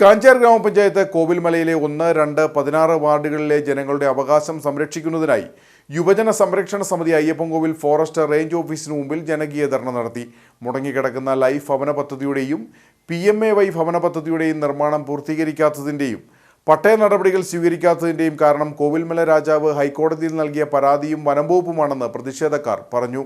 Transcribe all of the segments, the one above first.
കാഞ്ചാർ ഗ്രാമപഞ്ചായത്ത് കോവിൽമലയിലെ ഒന്ന് രണ്ട് പതിനാറ് വാർഡുകളിലെ ജനങ്ങളുടെ അവകാശം സംരക്ഷിക്കുന്നതിനായി യുവജന സംരക്ഷണ സമിതി അയ്യപ്പൻകോവിൽ ഫോറസ്റ്റ് റേഞ്ച് ഓഫീസിന് മുമ്പിൽ ജനകീയ ധർണ നടത്തി. മുടങ്ങിക്കിടക്കുന്ന ലൈഫ് ഭവന പദ്ധതിയുടെയും പി എം എ വൈ ഭവന പദ്ധതിയുടെയും നിർമ്മാണം പൂർത്തീകരിക്കാത്തതിന്റെയും പട്ടയ നടപടികൾ സ്വീകരിക്കാത്തതിന്റെയും കാരണം കോവിൽമല രാജാവ് ഹൈക്കോടതിയിൽ നൽകിയ പരാതിയും വനംവകുപ്പുമാണെന്ന് പ്രതിഷേധക്കാർ പറഞ്ഞു.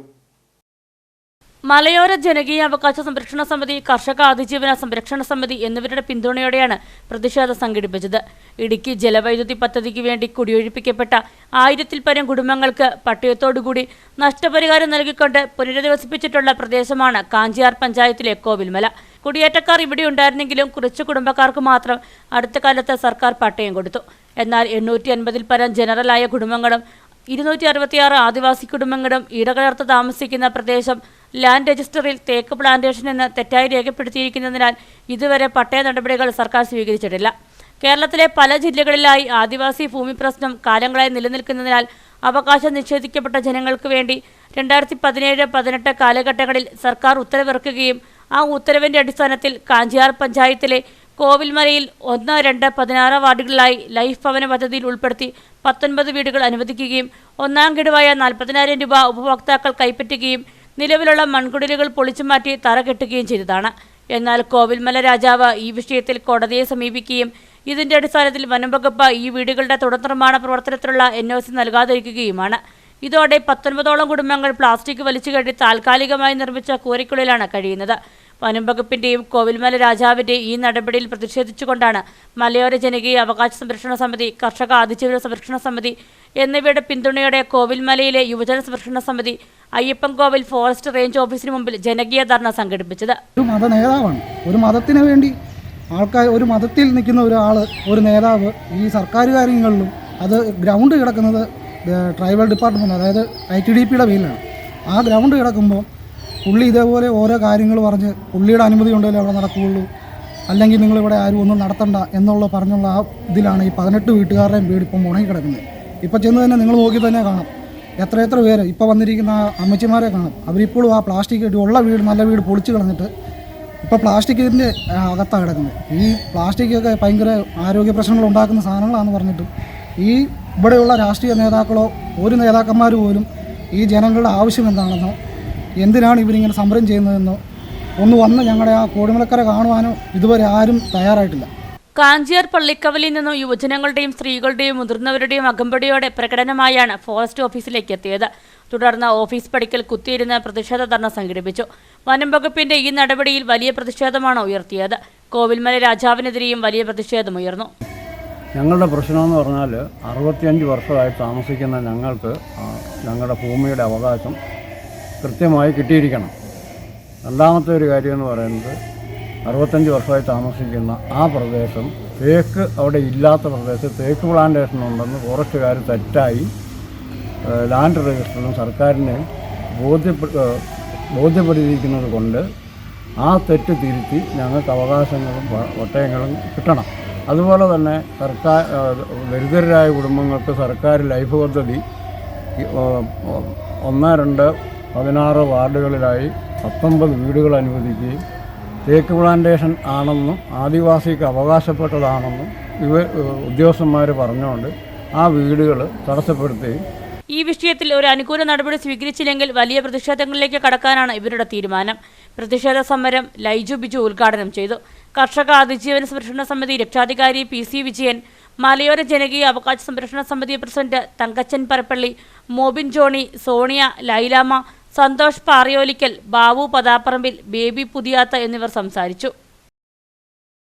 മലയോര ജനകീയ അവകാശ സംരക്ഷണ സമിതി കർഷക അതിജീവന സംരക്ഷണ സമിതി എന്നിവരുടെ പിന്തുണയോടെയാണ് പ്രതിഷേധം സംഘടിപ്പിച്ചത്. ഇടുക്കി ജലവൈദ്യുതി പദ്ധതിക്ക് വേണ്ടി കുടിയൊഴിപ്പിക്കപ്പെട്ട ആയിരത്തിൽ പരം കുടുംബങ്ങൾക്ക് പട്ടയത്തോടുകൂടി നഷ്ടപരിഹാരം നൽകിക്കൊണ്ട് പുനരധിവസിപ്പിച്ചിട്ടുള്ള പ്രദേശമാണ് കാഞ്ചിയാർ പഞ്ചായത്തിലെ കോവിൽമല. കുടിയേറ്റക്കാർ ഇവിടെ ഉണ്ടായിരുന്നെങ്കിലും കുറച്ച് കുടുംബക്കാർക്ക് മാത്രം അടുത്ത കാലത്ത് സർക്കാർ പട്ടയം കൊടുത്തു. എന്നാൽ എണ്ണൂറ്റി അൻപതിൽ പരം ജനറലായ കുടുംബങ്ങളും ഇരുന്നൂറ്റി അറുപത്തിയാറ് ആദിവാസി കുടുംബങ്ങളും ഇടകലർത്ത് താമസിക്കുന്ന പ്രദേശം ലാൻഡ് രജിസ്റ്ററിൽ തേക്ക് പ്ലാന്റേഷൻ എന്ന് തെറ്റായി രേഖപ്പെടുത്തിയിരിക്കുന്നതിനാൽ ഇതുവരെ പട്ടയ നടപടികൾ സർക്കാർ സ്വീകരിച്ചിട്ടില്ല. കേരളത്തിലെ പല ജില്ലകളിലായി ആദിവാസി ഭൂമി പ്രശ്നം കാലങ്ങളായി നിലനിൽക്കുന്നതിനാൽ അവകാശം നിഷേധിക്കപ്പെട്ട ജനങ്ങൾക്ക് വേണ്ടി രണ്ടായിരത്തി പതിനേഴ് പതിനെട്ട് കാലഘട്ടങ്ങളിൽ സർക്കാർ ഉത്തരവിറക്കുകയും ആ ഉത്തരവിന്റെ അടിസ്ഥാനത്തിൽ കാഞ്ചിയാർ പഞ്ചായത്തിലെ കോവിൽമലയിൽ ഒന്ന് രണ്ട് പതിനാറ് വാർഡുകളിലായി ലൈഫ് ഭവന പദ്ധതിയിൽ ഉൾപ്പെടുത്തി പത്തൊൻപത് വീടുകൾ അനുവദിക്കുകയും ഒന്നാം ഗഡുവായ നാൽപ്പതിനായിരം രൂപ ഉപഭോക്താക്കൾ കൈപ്പറ്റുകയും നിലവിലുള്ള മൺകുടിലുകൾ പൊളിച്ചുമാറ്റി തറ കെട്ടുകയും ചെയ്തതാണ്. എന്നാൽ കോവിൽമല രാജാവ് ഈ വിഷയത്തിൽ കോടതിയെ സമീപിക്കുകയും ഇതിന്റെ അടിസ്ഥാനത്തിൽ വനംവകുപ്പ് ഈ വീടുകളുടെ തുടർ നിർമ്മാണ പ്രവർത്തനത്തിലുള്ള എൻ ഒ സി നൽകാതിരിക്കുകയുമാണ്. ഇതോടെ പത്തൊൻപതോളം കുടുംബങ്ങൾ പ്ലാസ്റ്റിക് വലിച്ചു കെട്ടി താൽക്കാലികമായി നിർമ്മിച്ച കൂരയ്ക്കുള്ളിലാണ് കഴിയുന്നത്. വനം വകുപ്പിന്റെയും കോവിൽമല രാജാവിന്റെ ഈ നടപടിയിൽ പ്രതിഷേധിച്ചുകൊണ്ടാണ് മലയോര ജനകീയ അവകാശ സംരക്ഷണ സമിതി കർഷക അതിജീവന സംരക്ഷണ സമിതി എന്നിവയുടെ പിന്തുണയോടെ കോവിൽമലയിലെ യുവജന സംരക്ഷണ സമിതി അയ്യപ്പൻകോവിൽ ഫോറസ്റ്റ് റേഞ്ച് ഓഫീസിന് മുമ്പിൽ ജനകീയ ധർണ സംഘടിപ്പിച്ചത്. ഒരു മത നേതാവാണ്. ഒരു മതത്തിന് വേണ്ടി ആൾക്കാർ ഒരു മതത്തിൽ നിൽക്കുന്ന ഒരാൾ ഒരു നേതാവ് ഈ സർക്കാർ കാര്യങ്ങളിലും അത് ഗ്രൗണ്ട് കിടക്കുന്നത് ട്രൈബൽ ഡിപ്പാർട്ട്മെന്റ് അതായത് ഐ ടി ഡി പിയുടെ പേരിലാണ്. ആ ഗ്രൗണ്ട് കിടക്കുമ്പോൾ പുള്ളി ഇതേപോലെ ഓരോ കാര്യങ്ങൾ പറഞ്ഞ് പുള്ളിയുടെ അനുമതി ഉണ്ടെങ്കിൽ അവിടെ നടക്കുകയുള്ളൂ. അല്ലെങ്കിൽ നിങ്ങളിവിടെ ആരും ഒന്നും നടത്തണ്ട എന്നുള്ള പറഞ്ഞുള്ള ആ ഇതിലാണ് ഈ പതിനെട്ട് വീട്ടുകാരുടെയും വീട് ഇപ്പം മുണങ്ങി കിടക്കുന്നത് ഇപ്പം ചെന്ന് തന്നെ നിങ്ങൾ നോക്കി തന്നെ കാണാം. എത്ര എത്ര പേര് ഇപ്പോൾ വന്നിരിക്കുന്ന അമ്മച്ചിമാരെ കാണും. അവരിപ്പോഴും ആ പ്ലാസ്റ്റിക് ഉള്ള വീട് നല്ല വീട് പൊളിച്ച് കളഞ്ഞിട്ട് ഇപ്പോൾ പ്ലാസ്റ്റിക് ഇതിന്റെ അകത്താണ് കിടക്കുന്നത് ഈ പ്ലാസ്റ്റിക്കൊക്കെ ഭയങ്കര ആരോഗ്യ പ്രശ്നങ്ങൾ ഉണ്ടാക്കുന്ന സാധനങ്ങളാണെന്ന് പറഞ്ഞിട്ട് ഈ ഇവിടെയുള്ള രാഷ്ട്രീയ നേതാക്കളോ ഒരു നേതാക്കന്മാർ പോലും ഈ ജനങ്ങളുടെ ആവശ്യം എന്താണെന്നോ എന്തിനാണ് ഇവരിങ്ങനെ സമരം ചെയ്യുന്നതെന്നോ ഒന്ന് വന്ന് ഞങ്ങളുടെ ആ കോടിമലക്കര കാണുവാനോ ഇതുവരെ ആരും തയ്യാറായിട്ടില്ല. കാഞ്ചിയാർ പള്ളിക്കവലിൽ നിന്നും യുവജനങ്ങളുടെയും സ്ത്രീകളുടെയും മുതിർന്നവരുടെയും അകമ്പടിയോടെ പ്രകടനമായാണ് ഫോറസ്റ്റ് ഓഫീസിലേക്ക് എത്തിയത്. തുടർന്ന് ഓഫീസ് പടിക്കൽ കുത്തിയിരുന്ന് പ്രതിഷേധ ധർണ സംഘടിപ്പിച്ചു. വനം വകുപ്പിന്റെ ഈ നടപടിയിൽ വലിയ പ്രതിഷേധമാണ് ഉയർത്തിയത്. കോവിൽമല രാജാവിനെതിരെയും വലിയ പ്രതിഷേധമുയർന്നു ഞങ്ങളുടെ പ്രശ്നമെന്ന് പറഞ്ഞാൽ അറുപത്തിയഞ്ച് വർഷമായി താമസിക്കുന്ന ഞങ്ങൾക്ക് ഞങ്ങളുടെ ഭൂമിയുടെ അവകാശം കൃത്യമായി കിട്ടിയിരിക്കണം. രണ്ടാമത്തെ ഒരു കാര്യം എന്ന് പറയുന്നത് അറുപത്തഞ്ച് വർഷമായി താമസിക്കുന്ന ആ പ്രദേശം തേക്ക് അവിടെ ഇല്ലാത്ത പ്രദേശത്ത് തേക്ക് പ്ലാന്റേഷൻ ഉണ്ടെന്ന് ഫോറസ്റ്റുകാർ തെറ്റായി ലാൻഡ് രജിസ്റ്ററിലും സർക്കാരിനെ ബോധ്യപ്പെ ബോധ്യപ്പെടുത്തിയിരിക്കുന്നത് കൊണ്ട് ആ തെറ്റ് തിരുത്തി ഞങ്ങൾക്ക് അവകാശങ്ങളും പട്ടയങ്ങളും കിട്ടണം. അതുപോലെ തന്നെ സർക്കാർ ദരിദ്രരായ കുടുംബങ്ങൾക്ക് സർക്കാർ ലൈഫ് പദ്ധതി ഒന്ന് രണ്ട് പതിനാറ് വാർഡുകളിലായി പത്തൊമ്പത് വീടുകൾ അനുവദിക്കുകയും തേക്ക് പ്ലാന്റേഷൻ ആണെന്നും ആദിവാസിക്ക് അവകാശപ്പെട്ടതാണെന്നും ഇവ ഉദ്യോഗസ്ഥന്മാർ പറഞ്ഞുകൊണ്ട് ആ വീടുകൾ തടസ്സപ്പെടുത്തുകയും ഈ വിഷയത്തിൽ ഒരു അനുകൂല നടപടി സ്വീകരിച്ചില്ലെങ്കിൽ വലിയ പ്രതിഷേധങ്ങളിലേക്ക് കടക്കാനാണ് ഇവരുടെ തീരുമാനം. പ്രതിഷേധ സമരം ലൈജു ബിജു ഉദ്ഘാടനം ചെയ്തു. കർഷക അതിജീവന സംരക്ഷണ സമിതി രക്ഷാധികാരി പി സി വിജയൻ മലയോര ജനകീയ അവകാശ സംരക്ഷണ സമിതി പ്രസിഡന്റ് തങ്കച്ചൻ പരപ്പള്ളി മോബിൻ ജോണി സോണിയ ലൈലാമ സന്തോഷ് പാറിയോലിക്കൽ ബാബു പതാപ്പറമ്പിൽ ബേബി പുതിയാത്ത എന്നിവർ സംസാരിച്ചു.